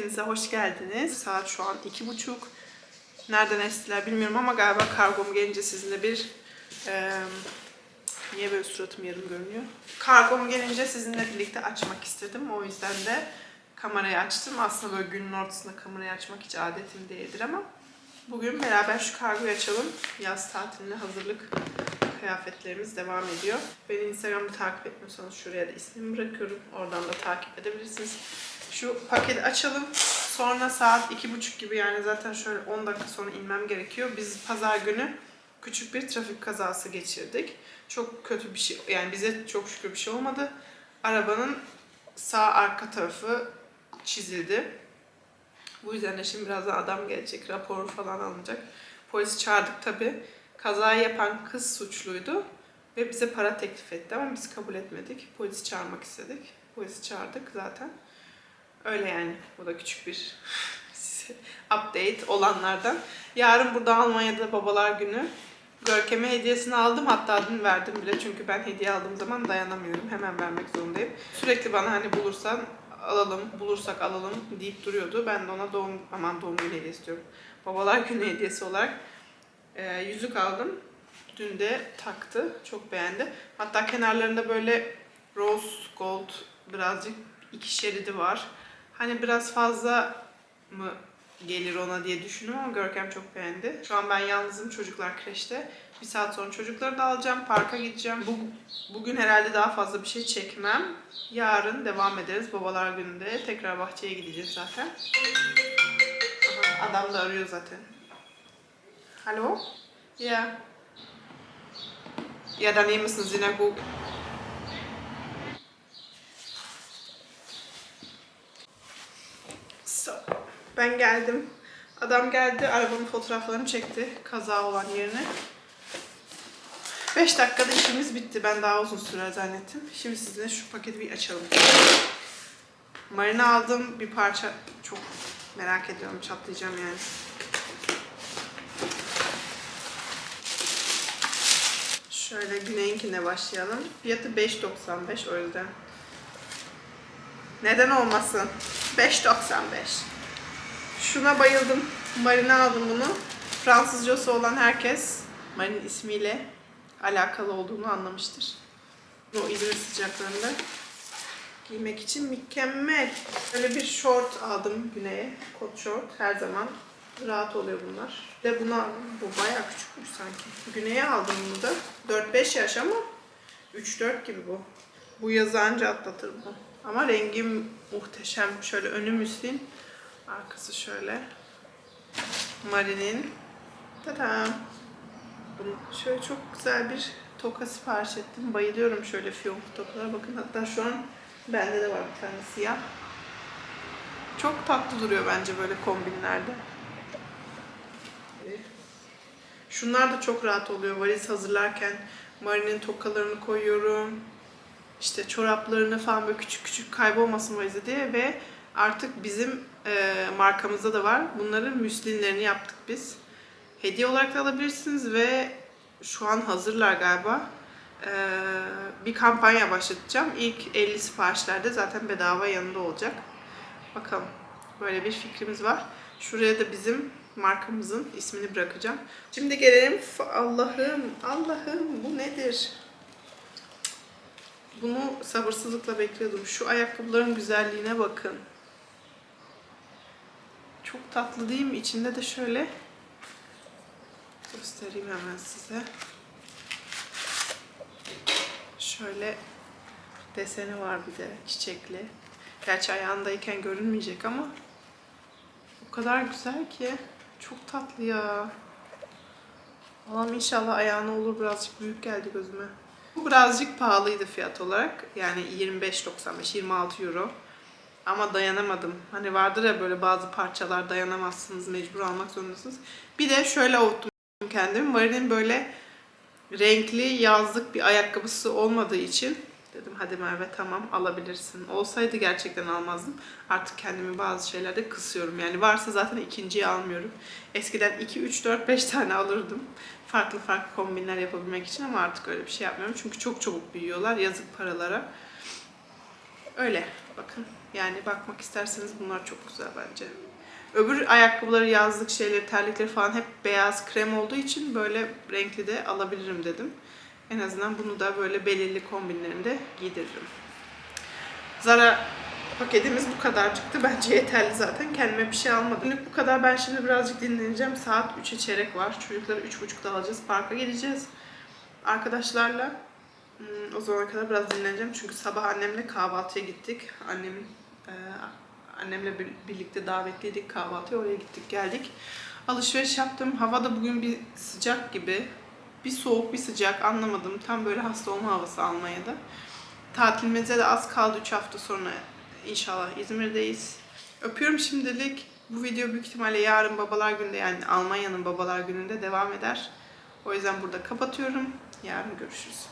hepinize hoş geldiniz. Saat şu an iki buçuk. Nereden estiler bilmiyorum ama galiba kargom gelince sizinle bir... eee, niye böyle suratım yarım görünüyor? Kargom gelince sizinle birlikte açmak istedim. O yüzden de kamerayı açtım. Aslında böyle günün ortasında kamerayı açmak hiç adetim değildir ama bugün beraber şu kargoyu açalım. Yaz tatiline hazırlık kıyafetlerimiz devam ediyor. Beni Instagram'da takip etmiyorsanız şuraya da ismimi bırakıyorum. Oradan da takip edebilirsiniz. Şu paketi açalım. Sonra saat iki buçuk gibi yani zaten şöyle 10 dakika sonra inmem gerekiyor. Biz pazar günü küçük bir trafik kazası geçirdik. Çok kötü bir şey yani bize çok şükür bir şey olmadı. Arabanın sağ arka tarafı çizildi. Bu yüzden de şimdi birazdan adam gelecek, raporu falan alınacak. Polisi çağırdık tabi. Kazayı yapan kız suçluydu ve bize para teklif etti ama biz kabul etmedik. Polisi çağırmak istedik. Polisi çağırdık zaten. Öyle yani. Bu da küçük bir update olanlardan. Yarın burada Almanya'da babalar günü. Görkem'e hediyesini aldım. Hatta dün verdim bile. Çünkü ben hediye aldığım zaman dayanamıyorum. Hemen vermek zorundayım. Sürekli bana hani bulursan alalım, bulursak alalım deyip duruyordu. Ben de ona doğum, aman doğum günü hediyesi diyorum. Babalar günü hediyesi olarak e, yüzük aldım. Dün de taktı. Çok beğendi. Hatta kenarlarında böyle rose gold birazcık iki şeridi var. Hani biraz fazla mı gelir ona diye düşündüm ama Görkem çok beğendi. Şu an ben yalnızım çocuklar kreşte. Bir saat sonra çocukları da alacağım. Parka gideceğim. Bu, bugün herhalde daha fazla bir şey çekmem. Yarın devam ederiz. Babalar gününde tekrar bahçeye gideceğiz zaten. Aha, adam da arıyor zaten. Hallo? Ja. Ja, daneben ist eine Synagoge. So, ben geldim. Adam geldi, arabanın fotoğraflarını çekti kaza olan yerine. 5 dakikada işimiz bitti. Ben daha uzun sürer zannettim. Şimdi sizinle şu paketi bir açalım. Marina aldım bir parça. Çok merak ediyorum. Çatlayacağım yani. Şöyle Güney'inkine başlayalım. Fiyatı 5.95 o yüzden. Neden olmasın? 5.95. Şuna bayıldım. Marina aldım bunu. Fransızcası olan herkes Marin ismiyle alakalı olduğunu anlamıştır. O İzmir sıcaklarında giymek için mükemmel. Böyle bir short aldım Güney'e. Kot short her zaman rahat oluyor bunlar. De buna bu bayağı küçükmüş sanki. Güney'e aldım bunu da. 4-5 yaş ama 3-4 gibi bu. Bu yazı anca atlatır bu. Ama rengi muhteşem. Şöyle önü müslin. Arkası şöyle. Marin'in. Tadam. Şöyle çok güzel bir toka sipariş ettim. Bayılıyorum şöyle fiyonk tokalara. Bakın hatta şu an bende de var bir tane siyah. Çok tatlı duruyor bence böyle kombinlerde. Şunlar da çok rahat oluyor. Valiz hazırlarken Marin'in tokalarını koyuyorum. İşte çoraplarını falan böyle küçük küçük kaybolmasın valize diye ve artık bizim e, markamızda da var. Bunların müslinlerini yaptık biz. Hediye olarak da alabilirsiniz ve şu an hazırlar galiba. E, bir kampanya başlatacağım. İlk 50 siparişlerde zaten bedava yanında olacak. Bakalım. Böyle bir fikrimiz var. Şuraya da bizim markamızın ismini bırakacağım. Şimdi gelelim. Allah'ım, Allah'ım bu nedir? Bunu sabırsızlıkla bekliyordum. Şu ayakkabıların güzelliğine bakın. Çok tatlı değil mi? İçinde de şöyle göstereyim hemen size. Şöyle deseni var bir de çiçekli. Gerçi ayağındayken görünmeyecek ama o kadar güzel ki. Çok tatlı ya. Allah'ım inşallah ayağına olur. Birazcık büyük geldi gözüme. Bu birazcık pahalıydı fiyat olarak. Yani 25.95, 26 euro. Ama dayanamadım. Hani vardır ya böyle bazı parçalar dayanamazsınız, mecbur almak zorundasınız. Bir de şöyle avuttum kendimi. Marin'in böyle renkli yazlık bir ayakkabısı olmadığı için dedim hadi Merve tamam alabilirsin. Olsaydı gerçekten almazdım. Artık kendimi bazı şeylerde kısıyorum. Yani varsa zaten ikinciyi almıyorum. Eskiden 2, 3, 4, 5 tane alırdım. Farklı farklı kombinler yapabilmek için ama artık öyle bir şey yapmıyorum. Çünkü çok çabuk büyüyorlar yazık paralara. Öyle bakın. Yani bakmak isterseniz bunlar çok güzel bence. Öbür ayakkabıları, yazlık şeyleri, terlikleri falan hep beyaz krem olduğu için böyle renkli de alabilirim dedim. En azından bunu da böyle belirli kombinlerinde giydiririm. Zara paketimiz bu kadarcıktı. Bence yeterli zaten. Kendime bir şey almadım. Günlük bu kadar. Ben şimdi birazcık dinleneceğim. Saat 3'e çeyrek var. Çocukları 3.30'da alacağız. Parka gideceğiz. Arkadaşlarla Hmm, o zamana kadar biraz dinleneceğim çünkü sabah annemle kahvaltıya gittik. Annemin e, annemle bir- birlikte davetliydik kahvaltıya. Oraya gittik geldik. Alışveriş yaptım. Hava da bugün bir sıcak gibi. Bir soğuk bir sıcak anlamadım. Tam böyle hasta olma havası Almanya'da. Tatilimize de az kaldı 3 hafta sonra inşallah İzmir'deyiz. Öpüyorum şimdilik. Bu video büyük ihtimalle yarın babalar günde yani Almanya'nın babalar gününde devam eder. O yüzden burada kapatıyorum. Yarın görüşürüz.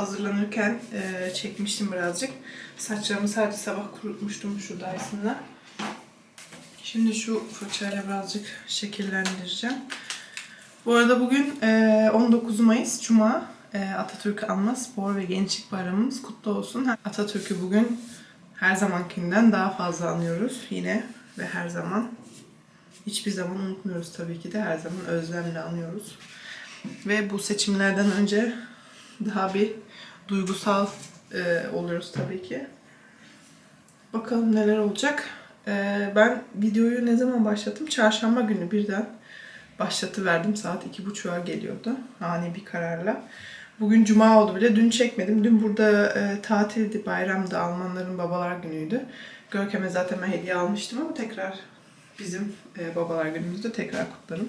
Hazırlanırken e, çekmiştim birazcık. Saçlarımı sadece sabah kurutmuştum şu Dyson'la. Şimdi şu fırçayla birazcık şekillendireceğim. Bu arada bugün e, 19 Mayıs Cuma. E, Atatürk Anma Spor ve Gençlik Bayramımız kutlu olsun. Atatürk'ü bugün her zamankinden daha fazla anıyoruz yine ve her zaman. Hiçbir zaman unutmuyoruz tabii ki de her zaman özlemle anıyoruz. Ve bu seçimlerden önce daha bir duygusal e, oluyoruz tabii ki. Bakalım neler olacak. E, ben videoyu ne zaman başlattım? Çarşamba günü birden başlatıverdim. Saat iki buçuğa geliyordu. Ani bir kararla. Bugün cuma oldu bile. Dün çekmedim. Dün burada e, tatildi, bayramdı. Almanların babalar günüydü. Görkem'e zaten ben hediye almıştım ama tekrar bizim e, babalar günümüzde tekrar kutlarım.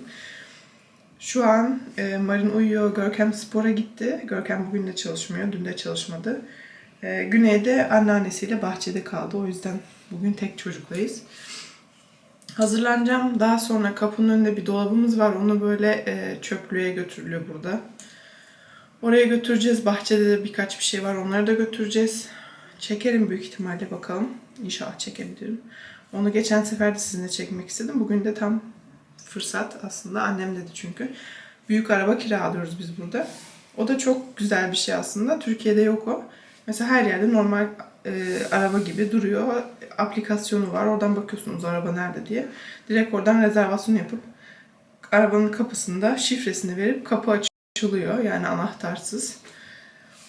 Şu an e, Marin uyuyor. Görkem spora gitti. Görkem bugün de çalışmıyor. Dün de çalışmadı. E, Güney de anneannesiyle bahçede kaldı. O yüzden bugün tek çocuklayız. Hazırlanacağım. Daha sonra kapının önünde bir dolabımız var. Onu böyle e, çöplüğe götürülüyor burada. Oraya götüreceğiz. Bahçede de birkaç bir şey var. Onları da götüreceğiz. Çekerim büyük ihtimalle bakalım. İnşallah çekebilirim. Onu geçen sefer de sizinle çekmek istedim. Bugün de tam fırsat aslında. Annem dedi çünkü. Büyük araba kiralıyoruz biz burada. O da çok güzel bir şey aslında. Türkiye'de yok o. Mesela her yerde normal e, araba gibi duruyor. Aplikasyonu var. Oradan bakıyorsunuz araba nerede diye. Direkt oradan rezervasyon yapıp arabanın kapısında şifresini verip kapı açılıyor. Yani anahtarsız.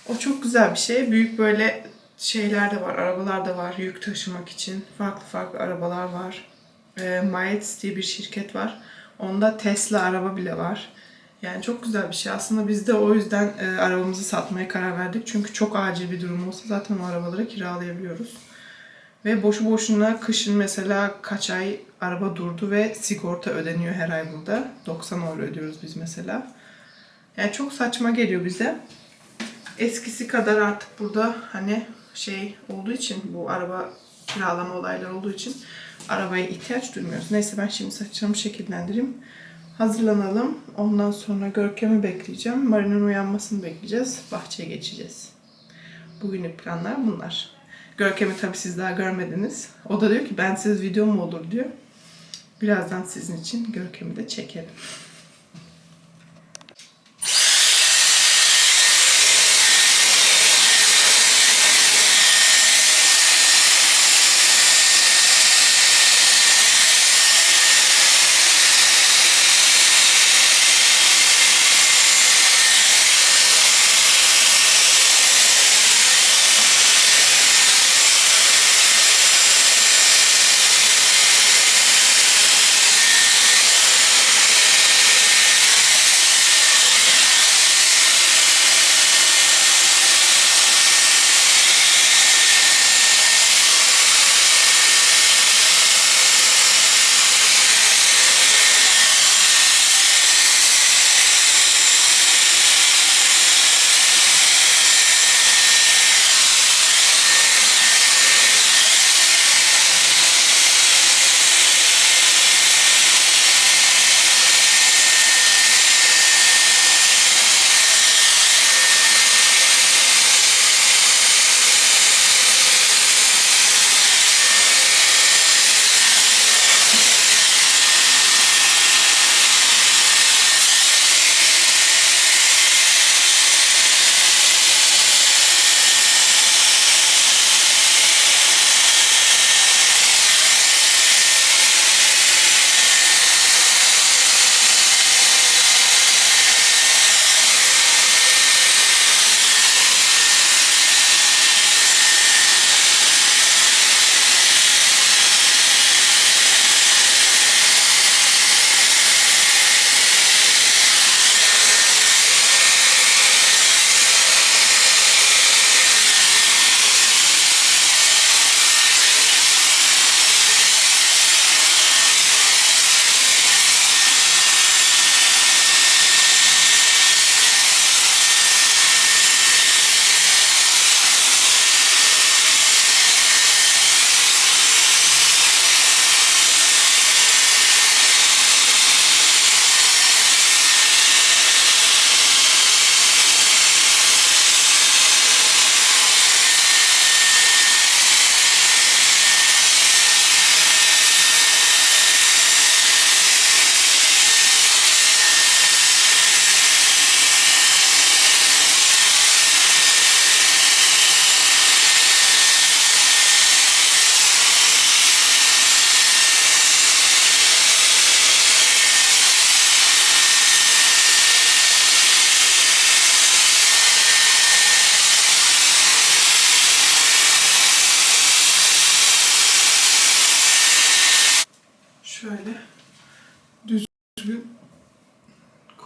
O çok güzel bir şey. Büyük böyle şeyler de var. Arabalar da var yük taşımak için. Farklı farklı arabalar var. E, Maetz diye bir şirket var. Onda Tesla araba bile var. Yani çok güzel bir şey. Aslında biz de o yüzden e, arabamızı satmaya karar verdik. Çünkü çok acil bir durum olsa zaten o arabaları kiralayabiliyoruz. Ve boşu boşuna kışın mesela kaç ay araba durdu ve sigorta ödeniyor her ay burada. 90 euro ödüyoruz biz mesela. Yani çok saçma geliyor bize. Eskisi kadar artık burada hani şey olduğu için bu araba kiralama olayları olduğu için arabaya ihtiyaç duymuyoruz. Neyse ben şimdi saçlarımı şekillendireyim. Hazırlanalım. Ondan sonra Görkem'i bekleyeceğim. Marin'in uyanmasını bekleyeceğiz. Bahçeye geçeceğiz. Bugünlük planlar bunlar. Görkem'i tabii siz daha görmediniz. O da diyor ki ben siz video mu olur diyor. Birazdan sizin için Görkem'i de çekelim.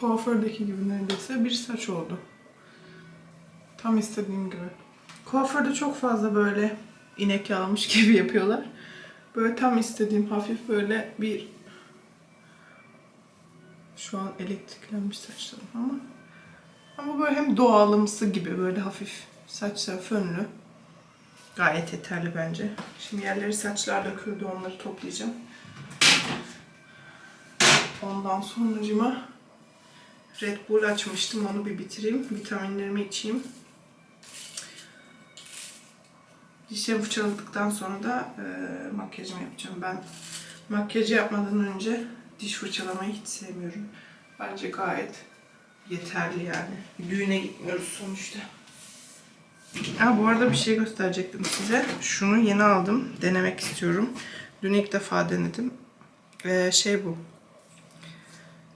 Kuafördeki gibi neredeyse bir saç oldu. Tam istediğim gibi. Kuaförde çok fazla böyle inek yağlamış gibi yapıyorlar. Böyle tam istediğim hafif böyle bir şu an elektriklenmiş saçlarım ama ama böyle hem doğalımsı gibi böyle hafif saçlar fönlü. Gayet yeterli bence. Şimdi yerleri saçlar döküldü onları toplayacağım. Ondan sonracıma Red Bull açmıştım onu bir bitireyim. Vitaminlerimi içeyim. Dişlerimi fırçaladıktan sonra da e, makyajımı yapacağım. Ben makyajı yapmadan önce diş fırçalamayı hiç sevmiyorum. Bence gayet yeterli yani. Düğüne gitmiyoruz sonuçta. Ha, bu arada bir şey gösterecektim size. Şunu yeni aldım. Denemek istiyorum. Dün ilk defa denedim. Ee, şey bu.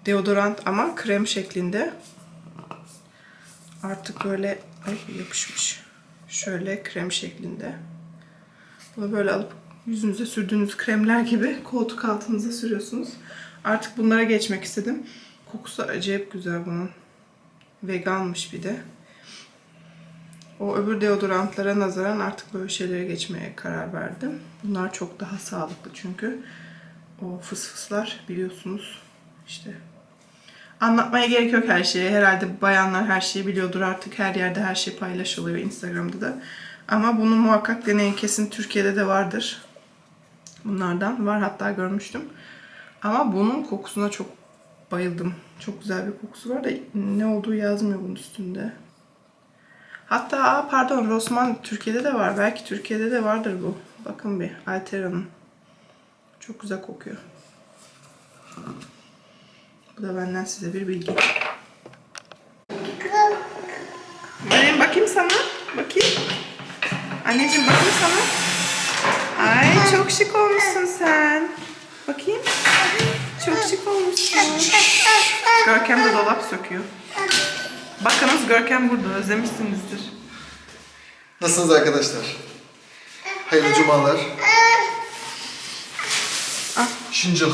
Deodorant ama krem şeklinde. Artık böyle ay yapışmış. Şöyle krem şeklinde. Bunu böyle alıp yüzünüze sürdüğünüz kremler gibi koltuk altınıza sürüyorsunuz. Artık bunlara geçmek istedim. Kokusu acayip güzel bunun. Veganmış bir de. O öbür deodorantlara nazaran artık böyle şeylere geçmeye karar verdim. Bunlar çok daha sağlıklı çünkü. O fısfıslar biliyorsunuz işte. Anlatmaya gerek yok her şeyi. Herhalde bayanlar her şeyi biliyordur artık. Her yerde her şey paylaşılıyor Instagram'da da. Ama bunu muhakkak deneyin. Kesin Türkiye'de de vardır. Bunlardan var hatta görmüştüm. Ama bunun kokusuna çok bayıldım. Çok güzel bir kokusu var da ne olduğu yazmıyor bunun üstünde. Hatta aa, pardon Rosman Türkiye'de de var. Belki Türkiye'de de vardır bu. Bakın bir Altera'nın. Çok güzel kokuyor. Bu da benden size bir bilgi. Meryem bakayım sana. Bakayım. Anneciğim bakayım sana. Ay çok şık olmuşsun sen. Bakayım. Çok şık olmuşsun. Görkem de dolap söküyor. Bakınız Görkem burada. Özlemişsinizdir. Nasılsınız arkadaşlar? Hayırlı cumalar. Ah. Şincah.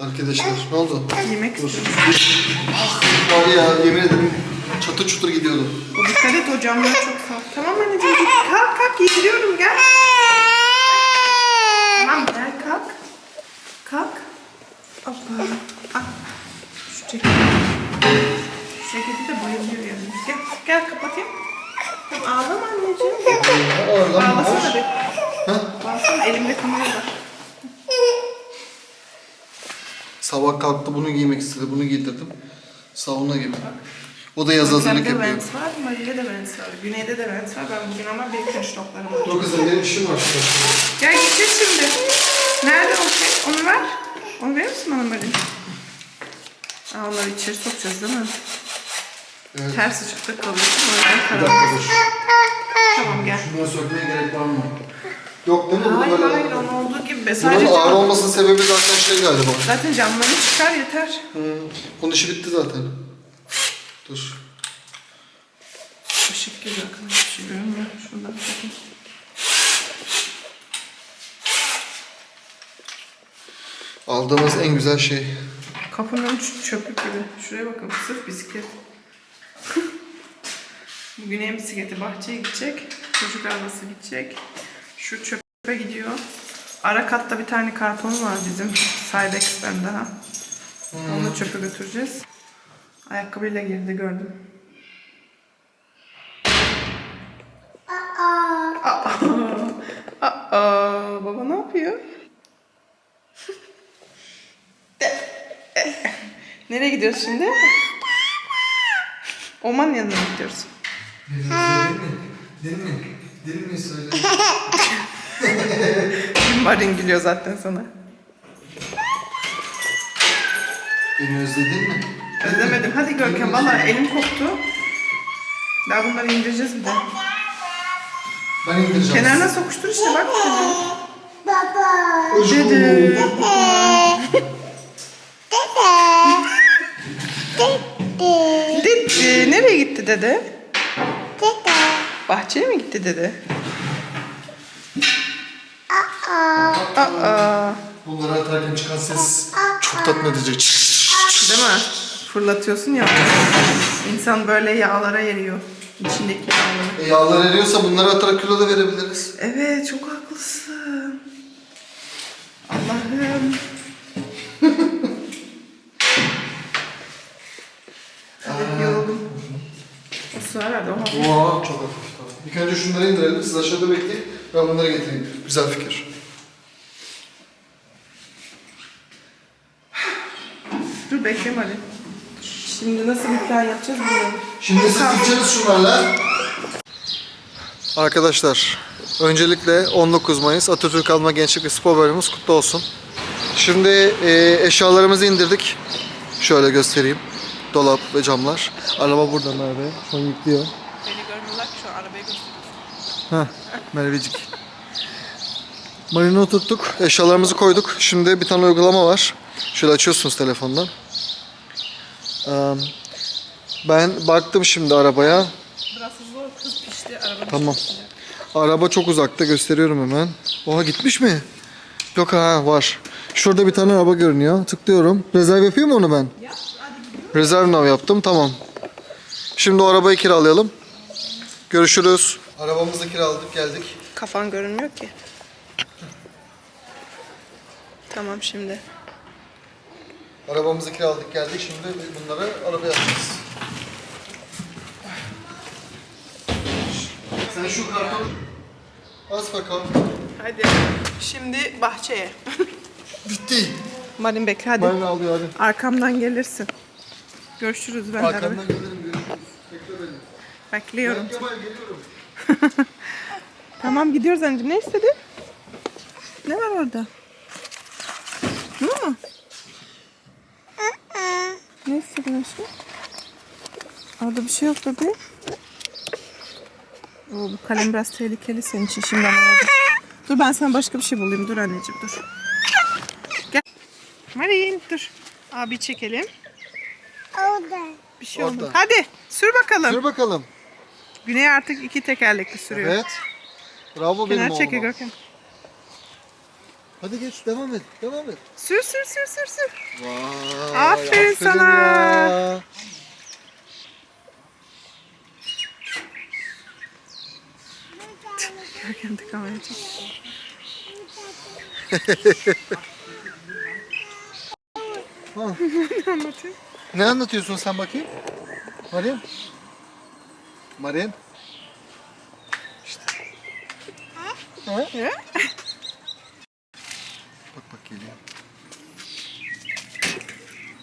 Arkadaşlar ne oldu? Yemek Dur. istiyorum. Var ya yemin ederim çatır çutur gidiyordu. O dikkat et o camlar çok sağ. Tamam anneciğim git. Kalk kalk yediriyorum gel. Tamam gel kalk. Kalk. Hoppa. Ah. Şu ceketi. Ceketi de bayılıyor yani. Gel, gel kapatayım. Tamam, ağlama anneciğim. Ağlasana bir. Ağlasana elimde kamera var. Sabah kalktı bunu giymek istedi. Bunu giydirdim. Sauna gibi. O da yaz hazırlık Görkem'de yapıyor. Vans var, Mari'de de Vans var. Güney'de de Vans var. Ben bugün ama bir kırış toplarım var. Dur kızım benim işim var. Gel gideceğiz şimdi. Nerede o şey? Onu ver. Onu verir misin bana Mari? Aa, onları içeri sokacağız değil mi? Evet. Ters ışıkta kalıyorsun. O yüzden Bir dakika dur. Tamam gel. Şunları sökmeye gerek var mı? Yok değil mi? Hayır böyle... hayır onun olduğu gibi. Bunun Sadece ağır cam, olmasının sebebi zaten şey galiba. zaten camlarını çıkar yeter. Hı. Onun işi bitti zaten. Dur. Işık geliyor aklıma bir şey görünmüyor. Şuradan bakayım. Aldığımız en güzel şey. Kapının önü ç- çöplük gibi. Şuraya bakın sırf bisiklet. Bugün en bisikleti bahçeye gidecek. Çocuk arabası gidecek. Şu çöpe gidiyor. Ara katta bir tane karton var bizim. Cybex'ten daha. Onu çöpe götüreceğiz. Ayakkabıyla girdi gördüm. Aa. Aa. Baba ne yapıyor? Nereye gidiyoruz şimdi? Oman yanına gidiyoruz. Değil mi? Değil mi söyle? Marin gülüyor zaten sana. Beni özledin mi? Özlemedim. Hadi Görkem valla elim koptu. Daha bunları indireceğiz bir de. Ben indireceğim. Kenarına sokuştur işte bak. Ocu. Dede. Dede. Nereye gitti dede? Bahçeye mi gitti dede? Aa. Bunları atarken çıkan ses çok tatmin edici. Değil mi? Fırlatıyorsun ya. İnsan böyle yağlara eriyor. İçindeki yağları. E, yağlar eriyorsa bunları atarak kilo da verebiliriz. Evet çok haklısın. Allah'ım. Hadi yoruldum. O su herhalde o hafif. Oo, çok hafif. İlk önce şunları indirelim. Siz aşağıda bekleyin. Ben bunları getireyim. Güzel fikir. Dur bekleme hadi. Şimdi nasıl bir plan yapacağız bilmiyorum. Şimdi siz gideceğiz şunlarla. Arkadaşlar, öncelikle 19 Mayıs Atatürk Alma Gençlik ve Spor Bayramımız kutlu olsun. Şimdi e, eşyalarımızı indirdik. Şöyle göstereyim. Dolap ve camlar. Araba burada Merve. Şu an yüklüyor. Beni görmüyorlar ki şu an arabayı. Heh, Mervecik. Marina oturttuk. Eşyalarımızı koyduk. Şimdi bir tane uygulama var. Şöyle açıyorsunuz telefondan. Ben baktım şimdi arabaya. Biraz hızlı kız pişti arabanın Tamam. içinde. Araba çok uzakta gösteriyorum hemen. Oha gitmiş mi? Yok ha var. Şurada bir tane araba görünüyor. Tıklıyorum. Rezerv yapayım mı onu ben? Yap. Rezerv nav yaptım tamam. Şimdi o arabayı kiralayalım. Görüşürüz. Arabamızı kiraladık geldik. Kafan görünmüyor ki. Tamam şimdi. Arabamızı kiraladık geldik. Şimdi bunları arabaya atacağız. Sen şu kartonu az bakalım. Hadi. Şimdi bahçeye. Bitti. Marin bekle hadi. Ben alıyor hadi. Arkamdan gelirsin. Görüşürüz ben de arabayı- gelirim görüşürüz. Bekle beni. Bekliyorum. Ben Kemal geliyorum. Tamam gidiyoruz anneciğim. Ne istedin? Ne var orada? Bu mu? Ne istedin aşkım? Orada bir şey yok bebeğim. Oo, bu kalem biraz tehlikeli senin için şimdi ama orada. Dur ben sana başka bir şey bulayım. Dur anneciğim dur. Gel. Marin dur. Abi çekelim. Orada. Bir şey Orada. oldu. Hadi sür bakalım. Sür bakalım. Güney artık iki tekerlekli sürüyor. Evet. Bravo benim Kenar oğluma. çekiyor Görkem. Hadi geç devam et. Devam et. Sür sür sür sür sür. Vay, Aferin sana. ya. Görkem de kamerayı çek. Ha. Ne anlatayım? Ne anlatıyorsun sen bakayım? Meryem. Meryem. İşte. Ha? He? Bak bak geliyor.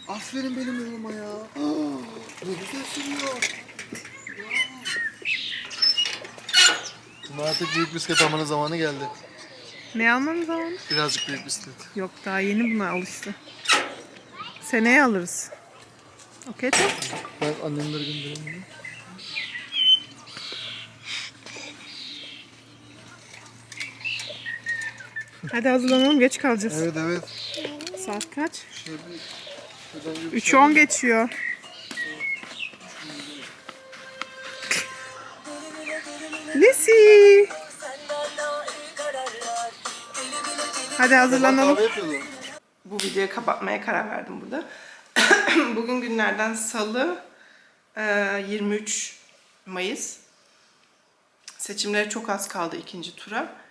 Aferin benim oğluma ya. Aa, ne güzel sürüyor. Ama artık büyük bisiklet almanın zamanı geldi. Ne almanın zamanı? Birazcık büyük bisiklet. Yok daha yeni buna alıştı. Seneye alırız. Okey tamam. Ben annemlere göndereyim Hadi hazırlanalım geç kalacağız. Evet evet. Saat kaç? Şöyle bir 3.10 geçiyor. Lisi. Hadi hazırlanalım. Bu videoyu kapatmaya karar verdim burada. Bugün günlerden salı e, 23 Mayıs. Seçimlere çok az kaldı ikinci tura.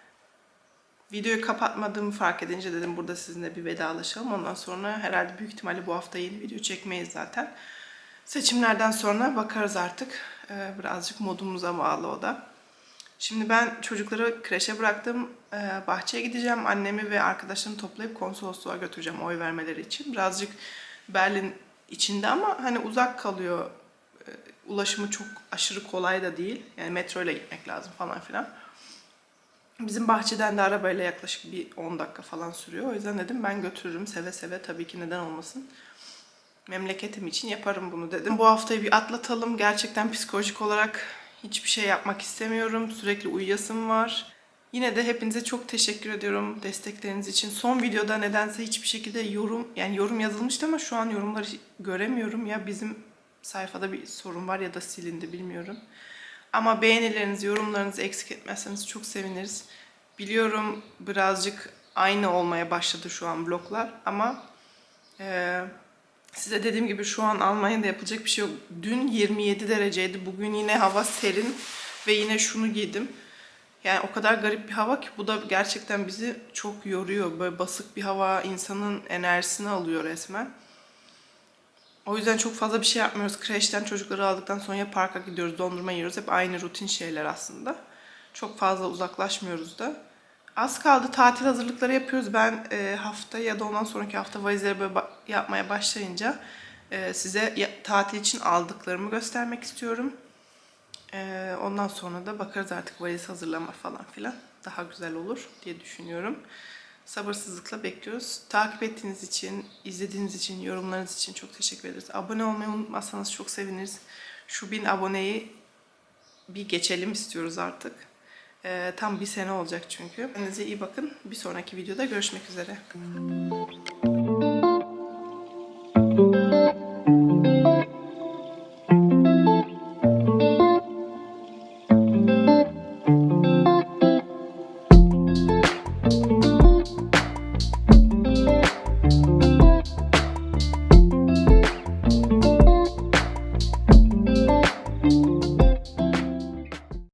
Videoyu kapatmadığımı fark edince dedim burada sizinle bir vedalaşalım. Ondan sonra herhalde büyük ihtimalle bu hafta yeni video çekmeyiz zaten. Seçimlerden sonra bakarız artık. E, birazcık modumuza bağlı o da. Şimdi ben çocukları kreşe bıraktım. Ee, bahçeye gideceğim. Annemi ve arkadaşlarımı toplayıp konsolosluğa götüreceğim oy vermeleri için. Birazcık Berlin içinde ama hani uzak kalıyor. Ee, Ulaşımı çok aşırı kolay da değil. Yani metro ile gitmek lazım falan filan. Bizim bahçeden de arabayla yaklaşık bir 10 dakika falan sürüyor. O yüzden dedim ben götürürüm seve seve tabii ki neden olmasın. Memleketim için yaparım bunu dedim. Bu haftayı bir atlatalım. Gerçekten psikolojik olarak hiçbir şey yapmak istemiyorum. Sürekli uyuyasım var. Yine de hepinize çok teşekkür ediyorum destekleriniz için. Son videoda nedense hiçbir şekilde yorum yani yorum yazılmıştı ama şu an yorumları göremiyorum. Ya bizim sayfada bir sorun var ya da silindi bilmiyorum. Ama beğenilerinizi, yorumlarınızı eksik etmezseniz çok seviniriz. Biliyorum birazcık aynı olmaya başladı şu an vloglar ama e, size dediğim gibi şu an Almanya'da yapılacak bir şey yok. Dün 27 dereceydi. Bugün yine hava serin ve yine şunu giydim. Yani o kadar garip bir hava ki bu da gerçekten bizi çok yoruyor. Böyle basık bir hava insanın enerjisini alıyor resmen. O yüzden çok fazla bir şey yapmıyoruz. Kreşten çocukları aldıktan sonra ya parka gidiyoruz, dondurma yiyoruz. Hep aynı rutin şeyler aslında. Çok fazla uzaklaşmıyoruz da. Az kaldı tatil hazırlıkları yapıyoruz. Ben e, hafta ya da ondan sonraki hafta valizleri böyle ba- yapmaya başlayınca e, size ya- tatil için aldıklarımı göstermek istiyorum. E, ondan sonra da bakarız artık valiz hazırlama falan filan. Daha güzel olur diye düşünüyorum. Sabırsızlıkla bekliyoruz. Takip ettiğiniz için, izlediğiniz için, yorumlarınız için çok teşekkür ederiz. Abone olmayı unutmazsanız çok seviniriz. Şu bin aboneyi bir geçelim istiyoruz artık. Ee, tam bir sene olacak çünkü. Kendinize iyi bakın. Bir sonraki videoda görüşmek üzere.